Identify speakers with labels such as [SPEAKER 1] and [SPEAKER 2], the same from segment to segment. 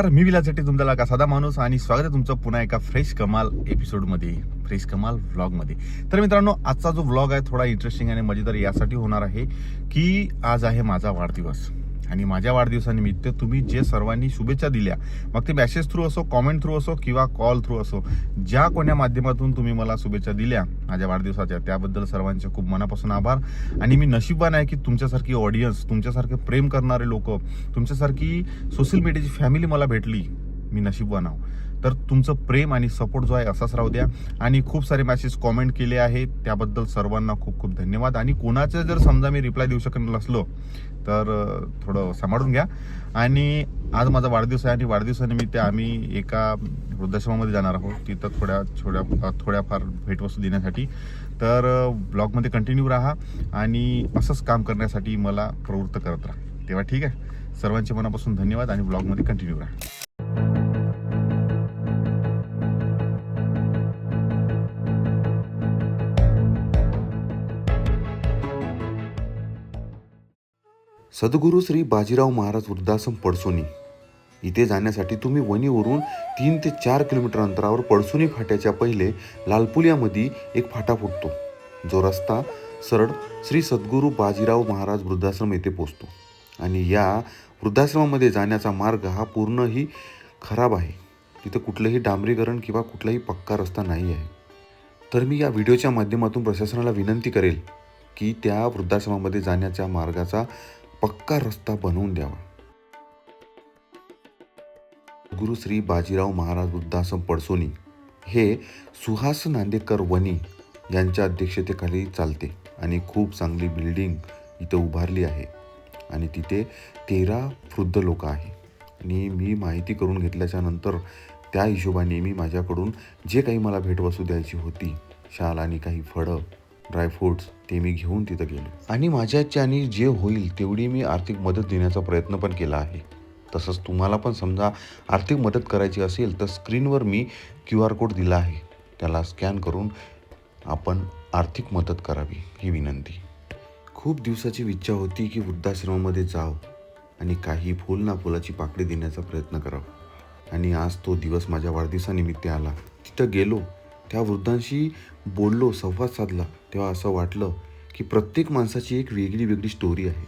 [SPEAKER 1] तर मी विलासाठी तुमचा का साधा माणूस आणि स्वागत आहे तुमचं पुन्हा एका फ्रेश कमाल एपिसोडमध्ये फ्रेश कमाल व्लॉगमध्ये. तर मित्रांनो आजचा जो व्लॉग आहे थोडा इंटरेस्टिंग आणि मजेदार यासाठी होणार आहे की आज आहे माझा वाढदिवस. आणि माझ्या वाढदिवसानिमित्त तुम्ही जे सर्वांनी शुभेच्छा दिल्या मग ते मॅसेज थ्रू असो कॉमेंट थ्रू असो किंवा कॉल थ्रू असो ज्या कोण्या माध्यमातून तुम्ही मला शुभेच्छा दिल्या माझ्या वाढदिवसाच्या त्याबद्दल सर्वांचे खूप मनापासून आभार. आणि मी नशीबवान आहे की तुमच्यासारखी ऑडियन्स तुमच्यासारखे प्रेम करणारे लोक तुमच्यासारखी सोशल मीडियाची फॅमिली मला भेटली मी नशीबवान आहो. तर तुमचं प्रेम आणि सपोर्ट जो आहे असाच राहू द्या. आणि खूप सारे मॅसेज कॉमेंट केले आहेत त्याबद्दल सर्वांना खूप खूप धन्यवाद. आणि कोणाचं जर समजा मी रिप्लाय देऊ शकत नसलो तर थोडं सांभाळून घ्या. आणि आज माझा वाढदिवस आहे आणि वाढदिवसानिमित्त आम्ही एका वृद्धाश्रमामध्ये जाणार आहोत. तिथं थोड्या थोड्या थोड्याफार भेटवस्तू देण्यासाठी. तर ब्लॉगमध्ये कंटिन्यू राहा आणि असंच काम करण्यासाठी मला प्रवृत्त करत राहा. तेव्हा ठीक आहे. सर्वांचे मनापासून धन्यवाद आणि ब्लॉगमध्ये कंटिन्यू राहा.
[SPEAKER 2] सद्गुरू श्री बाजीराव महाराज वृद्धाश्रम पडसोनी. इथे जाण्यासाठी तुम्ही वणीवरून तीन ते चार किलोमीटर अंतरावर पडसोनी फाट्याच्या पहिले लालपुल्यामध्ये एक फाटा फुटतो. जो रस्ता सरळ श्री सद्गुरू बाजीराव महाराज वृद्धाश्रम येथे पोचतो. आणि या वृद्धाश्रमामध्ये जाण्याचा मार्ग हा पूर्णही खराब आहे. तिथं कुठलंही डांबरीकरण किंवा कुठलाही पक्का रस्ता नाही आहे. तर मी या व्हिडिओच्या माध्यमातून प्रशासनाला विनंती करेल की त्या वृद्धाश्रमामध्ये जाण्याच्या मार्गाचा पक्का रस्ता बनवून द्यावा. गुरु श्री बाजीराव महाराज वृद्धाश्रम पडसोनी हे सुहास नांदेकर वनी यांच्या अध्यक्षतेखाली चालते आणि खूप चांगली बिल्डिंग इथं उभारली आहे आणि तिथे तेरा वृद्ध लोक आहे. आणि मी माहिती करून घेतल्याच्या नंतर त्या हिशोबाने मी माझ्याकडून जे काही मला भेटवस्तू द्यायची होती शाल आणि काही फळं ड्रायफ्रूट्स ते मी घेऊन तिथं गेलो. आणि माझ्याच्याने जे होईल तेवढी मी आर्थिक मदत देण्याचा प्रयत्न पण केला आहे. तसंच तुम्हाला पण समजा आर्थिक मदत करायची असेल तर स्क्रीनवर मी क्यू आर कोड दिला आहे. त्याला स्कॅन करून आपण आर्थिक मदत करावी ही विनंती. खूप दिवसाची इच्छा होती की वृद्धाश्रमामध्ये जाव आणि काही फुल ना फुलाची पाकळी देण्याचा प्रयत्न करावा. आणि आज तो दिवस माझ्या वाढदिवसानिमित्त आला. तिथं गेलो. त्या वृद्धांशी बोललो संवाद साधला तेव्हा असं वाटलं की प्रत्येक माणसाची एक वेगळी वेगळी स्टोरी आहे.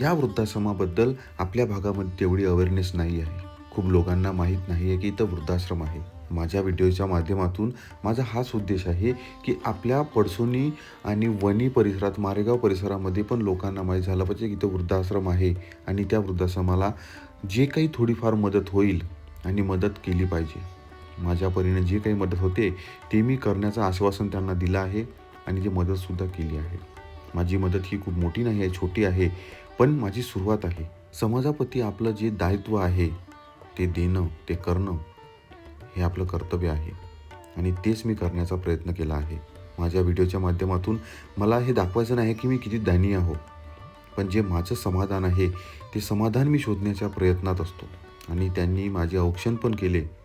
[SPEAKER 2] या वृद्धाश्रमाबद्दल आपल्या भागामध्ये तेवढी अवेअरनेस नाही आहे. खूप लोकांना माहीत नाही आहे की इथं वृद्धाश्रम आहे. माझ्या व्हिडिओच्या माध्यमातून माझा हाच उद्देश आहे की आपल्या पडसोनी आणि वणी परिसरात मारेगाव परिसरामध्ये पण लोकांना माहीत झालं पाहिजे की इथं वृद्धाश्रम आहे आणि त्या वृद्धाश्रमाला जे काही थोडीफार मदत होईल आणि मदत केली पाहिजे. माझ्या परीने जे काही मदत होते ते मी करण्याचं आश्वासन त्यांना दिलं आहे आणि ती मदतसुद्धा केली आहे. माझी मदत ही खूप मोठी नाही आहे छोटी आहे पण माझी सुरुवात आहे. समाजाप्रती आपलं जे दायित्व आहे ते देणं ते करणं हे आपलं कर्तव्य आहे. आणि तेच मी करण्याचा प्रयत्न केला आहे. माझ्या व्हिडिओच्या माध्यमातून मला हे दाखवायचं नाही की मी किती दानी आहो पण जे माझं समाधान आहे ते समाधान मी शोधण्याच्या प्रयत्नात असतो. आणि त्यांनी माझे औक्षण पण केले.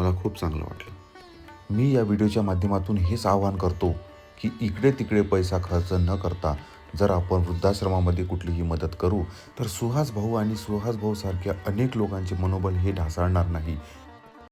[SPEAKER 2] मला खूप चांगलं वाटलं. मी या व्हिडिओच्या माध्यमातून हेच आवाहन करतो की इकडे तिकडे पैसा खर्च न करता जर आपण वृद्धाश्रमामध्ये कुठलीही मदत करू तर सुहास भाऊ आणि सुहास भाऊ सारख्या अनेक लोकांचे मनोबल हे ढासळणार नाही.